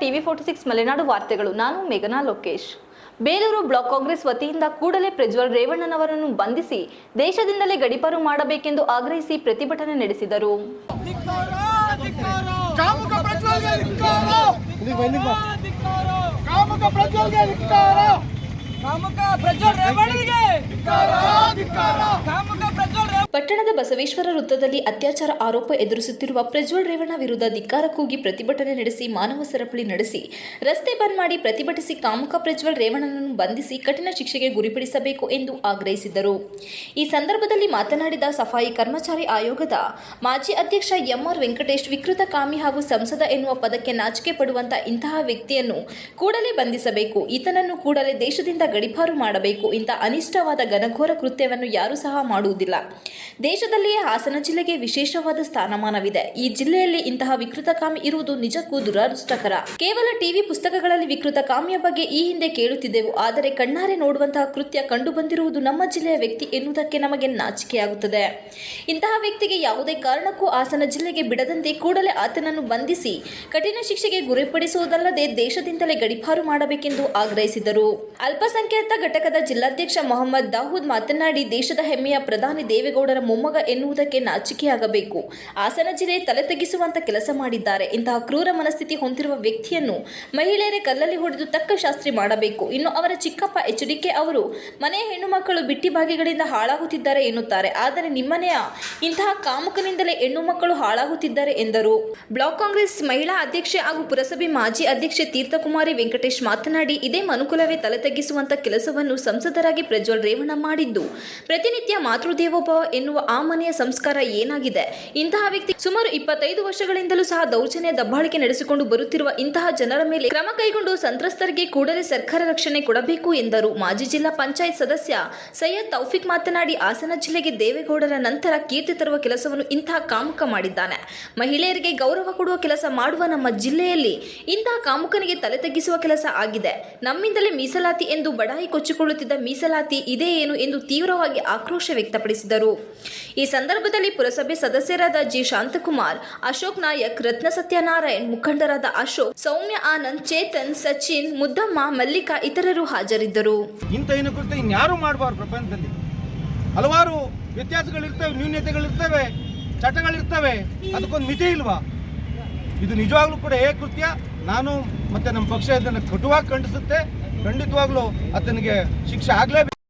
TV forty six Malenadu ವಾರ್ತೆಗಳು. ನಾನು ಮೇಘನಾ ಲೋಕೇಶ್. ಬೇಲೂರು ಬ್ಲಾಕ್ ಕಾಂಗ್ರೆಸ್ ವತಿಯಿಂದ ಕೂಡಲೇ ಪ್ರಜ್ವಲ್ ರೇವಣ್ಣನವರನ್ನು ಬಂಧಿಸಿ ದೇಶದಿಂದಲೇ ಗಡಿಪಾರು ಮಾಡಬೇಕೆಂದು ಆಗ್ರಹಿಸಿ ಪ್ರತಿಭಟನೆ ನಡೆಸಿದರು. ಕಾಮುಕ ಪ್ರಜ್ವಲ್ ಧಿಕ್ಕಾರ ಧಿಕ್ಕಾರ ಕಾಮುಕ ಪ್ರಜ್ವಲ್ ರೇವಣ್ಣ ಪಟ್ಟಣದ ಬಸವೇಶ್ವರ ವೃತ್ತದಲ್ಲಿ ಅತ್ಯಾಚಾರ ಆರೋಪ ಎದುರಿಸುತ್ತಿರುವ ಪ್ರಜ್ವಲ್ ರೇವಣ್ಣ ವಿರುದ್ಧ ಧಿಕ್ಕಾರ ಕೂಗಿ ಪ್ರತಿಭಟನೆ ನಡೆಸಿ ಮಾನವ ಸರಪಳಿ ನಡೆಸಿ, ರಸ್ತೆ ಬಂದ್ ಮಾಡಿ ಪ್ರತಿಭಟಿಸಿ ಕಾಮುಕ ಪ್ರಜ್ವಲ್ ರೇವಣ್ಣನನ್ನು ಬಂಧಿಸಿ ಕಠಿಣ ಶಿಕ್ಷೆಗೆ ಗುರಿಪಡಿಸಬೇಕು ಎಂದು ಆಗ್ರಹಿಸಿದರು ಈ ಸಂದರ್ಭದಲ್ಲಿ ಮಾತನಾಡಿದ ಸಫಾಯಿ ಕರ್ಮಚಾರಿ ಆಯೋಗದ ಮಾಜಿ ಅಧ್ಯಕ್ಷ ಎಂಆರ್ ವೆಂಕಟೇಶ್, ವಿಕೃತ ಕಾಮಿ ಹಾಗೂ ಸಂಸದ ಎನ್ನುವ ಪದಕ್ಕೆ ನಾಚಿಕೆ ಪಡುವಂತಹ ಇಂತಹ ವ್ಯಕ್ತಿಯನ್ನು ಕೂಡಲೇ ಬಂಧಿಸಬೇಕು, ಈತನನ್ನು ಕೂಡಲೇ ದೇಶದಿಂದ ಗಡಿಪಾರು ಮಾಡಬೇಕು, ಇಂಥ ಅನಿಷ್ಟವಾದ ಘನಘೋರ ಕೃತ್ಯವನ್ನು ಯಾರೂ ಸಹ ಮಾಡುವುದಿಲ್ಲ. ದೇಶದಲ್ಲಿಯೇ ಹಾಸನ ಜಿಲ್ಲೆಗೆ ವಿಶೇಷವಾದ ಸ್ಥಾನಮಾನವಿದೆ. ಈ ಜಿಲ್ಲೆಯಲ್ಲಿ ಇಂತಹ ವಿಕೃತ ಕಾಮಿ ಇರುವುದು ನಿಜಕ್ಕೂ ದುರದೃಷ್ಟಕರ. ಕೇವಲ ಟಿವಿ ಪುಸ್ತಕಗಳಲ್ಲಿ ವಿಕೃತ ಕಾಮಿಯ ಬಗ್ಗೆ ಈ ಹಿಂದೆ ಕೇಳುತ್ತಿದ್ದೆವು. ಆದರೆ ಕಣ್ಣಾರೆ ನೋಡುವಂತಹ ಕೃತ್ಯ ಕಂಡು ಬಂದಿರುವುದು ನಮ್ಮ ಜಿಲ್ಲೆಯ ವ್ಯಕ್ತಿ ಎನ್ನುವುದಕ್ಕೆ ನಮಗೆ ನಾಚಿಕೆಯಾಗುತ್ತದೆ. ಇಂತಹ ವ್ಯಕ್ತಿಗೆ ಯಾವುದೇ ಕಾರಣಕ್ಕೂ ಹಾಸನ ಜಿಲ್ಲೆಗೆ ಬಿಡದಂತೆ ಕೂಡಲೇ ಆತನನ್ನು ಬಂಧಿಸಿ, ಕಠಿಣ ಶಿಕ್ಷೆಗೆ ಗುರಿಪಡಿಸುವುದಲ್ಲದೆ ದೇಶದಿಂದಲೇ ಗಡಿಪಾರು ಮಾಡಬೇಕೆಂದು ಆಗ್ರಹಿಸಿದರು. ಅಲ್ಪಸಂಖ್ಯಾತ ಘಟಕದ ಜಿಲ್ಲಾಧ್ಯಕ್ಷ ಮೊಹಮ್ಮದ್ ದಾವೂದ್ ಮಾತನಾಡಿ, ದೇಶದ ಹೆಮ್ಮೆಯ ಪ್ರಧಾನಿ ದೇವೇಗೌಡರ ಮೊಮ್ಮಗ ಎನ್ನುವುದಕ್ಕೆ ನಾಚಿಕೆಯಾಗಬೇಕು. ಹಾಸನ ಜಿಲ್ಲೆ ತಲೆ ತೆಗೆಸುವಂತ ಕೆಲಸ ಮಾಡಿದ್ದಾರೆ. ಇಂತಹ ಕ್ರೂರ ಮನಸ್ಥಿತಿ ಹೊಂದಿರುವ ವ್ಯಕ್ತಿಯನ್ನು ಮಹಿಳೆಯರೇ ಕಲ್ಲಲ್ಲಿ ಹೊಡೆದು ತಕ್ಕ ಶಾಸ್ತ್ರಿ ಮಾಡಬೇಕು. ಇನ್ನು ಅವರ ಚಿಕ್ಕಪ್ಪ ಎಚ್ ಅವರು ಮನೆಯ ಹೆಣ್ಣು ಮಕ್ಕಳು ಬಿಟ್ಟಿ ಭಾಗಿಗಳಿಂದ ಹಾಳಾಗುತ್ತಿದ್ದಾರೆ ಎನ್ನುತ್ತಾರೆ. ಆದರೆ ನಿಮ್ಮನೆಯ ಇಂತಹ ಕಾಮುಕನಿಂದಲೇ ಹೆಣ್ಣು ಮಕ್ಕಳು ಹಾಳಾಗುತ್ತಿದ್ದಾರೆ ಎಂದರು. ಬ್ಲಾಕ್ ಕಾಂಗ್ರೆಸ್ ಮಹಿಳಾ ಅಧ್ಯಕ್ಷೆ ಹಾಗೂ ಪುರಸಭೆ ಮಾಜಿ ಅಧ್ಯಕ್ಷೆ ತೀರ್ಥಕುಮಾರಿ ವೆಂಕಟೇಶ್ ಮಾತನಾಡಿ, ಇದೇ ಮನುಕುಲವೇ ತಲೆ ತಗ್ಗಿಸುವಂತ ಕೆಲಸವನ್ನು ಸಂಸದರಾಗಿ ಪ್ರಜ್ವಲ್ ರೇವಣ್ಣ ಮಾಡಿದ್ದು. ಪ್ರತಿನಿತ್ಯ ಮಾತೃದೇವೋಭವ ಎನ್ನುವ ಆ ಮನೆಯ ಸಂಸ್ಕಾರ ಏನಾಗಿದೆ? ಇಂತಹ ವ್ಯಕ್ತಿ ಸುಮಾರು ಇಪ್ಪತ್ತೈದು ವರ್ಷಗಳಿಂದಲೂ ಸಹ ದೌರ್ಜನ್ಯ ದಬ್ಬಾಳಿಕೆ ನಡೆಸಿಕೊಂಡು ಬರುತ್ತಿರುವ ಇಂತಹ ಜನರ ಮೇಲೆ ಕ್ರಮ ಕೈಗೊಂಡು ಸಂತ್ರಸ್ತರಿಗೆ ಕೂಡಲೇ ಸರ್ಕಾರ ರಕ್ಷಣೆ ಕೊಡಬೇಕು ಎಂದರು ಮಾಜಿ ಜಿಲ್ಲಾ ಪಂಚಾಯತ್ ಸದಸ್ಯ ಸೈಯದ್ ತೌಫಿಕ್ ಮಾತನಾಡಿ, ಹಾಸನ ಜಿಲ್ಲೆಗೆ ದೇವೇಗೌಡರ ನಂತರ ಕೀರ್ತಿ ತರುವ ಕೆಲಸವನ್ನು ಇಂತಹ ಕಾಮುಕ ಮಾಡಿದ್ದಾನೆ. ಮಹಿಳೆಯರಿಗೆ ಗೌರವ ಕೊಡುವ ಕೆಲಸ ಮಾಡುವ ನಮ್ಮ ಜಿಲ್ಲೆಯಲ್ಲಿ ಇಂತಹ ಕಾಮುಕನಿಗೆ ತಲೆ ತಗ್ಗಿಸುವ ಕೆಲಸ ಆಗಿದೆ. ನಮ್ಮಿಂದಲೇ ಮೀಸಲಾತಿ ಎಂದು ಬಡಾಯಿ ಕೊಚ್ಚಿಕೊಳ್ಳುತ್ತಿದ್ದ ಮೀಸಲಾತಿ ಇದೇ ಏನು ಎಂದು ತೀವ್ರವಾಗಿ ಆಕ್ರೋಶ ವ್ಯಕ್ತಪಡಿಸಿದರು. ಈ ಸಂದರ್ಭದಲ್ಲಿ ಪುರಸಭೆ ಸದಸ್ಯರಾದ ಜಿ ಶಾಂತಕುಮಾರ್, ಅಶೋಕ್ ನಾಯಕ್, ರತ್ನ ಸತ್ಯನಾರಾಯಣ್, ಮುಖಂಡರಾದ ಅಶೋಕ್, ಸೌಮ್ಯ ಆನಂದ್, ಚೇತನ್, ಸಚಿನ್, ಮುದ್ದಮ್ಮ, ಮಲ್ಲಿಕಾ ಇತರರು ಹಾಜರಿದ್ದರು. ಏನಕ್ಕೆ ಇನ್ಯಾರು ಪ್ರಪಂಚದಲ್ಲಿ. ಹಲವಾರು ವ್ಯತ್ಯಾಸಗಳಿರ್ತವೆ ನ್ಯೂನ್ಯತೆಗಳಿರ್ತವೆ ಚಟಗಳಿರ್ತವೆ. ಅದಕ್ಕೊಂದು ಮಿತಿ ಇಲ್ವಾ? ಇದು ನಿಜವಾಗ್ಲೂ ಕೂಡ ಏ ಕೃತ್ಯ? ನಾನು ಮತ್ತೆ ನಮ್ಮ ಪಕ್ಷ ಇದನ್ನು ಕಟುವಾಗಿ ಖಂಡಿಸುತ್ತೆ. ಖಂಡಿತವಾಗ್ಲೂ ಆತನಿಗೆ ಶಿಕ್ಷೆ ಆಗಲೇಬೇಕು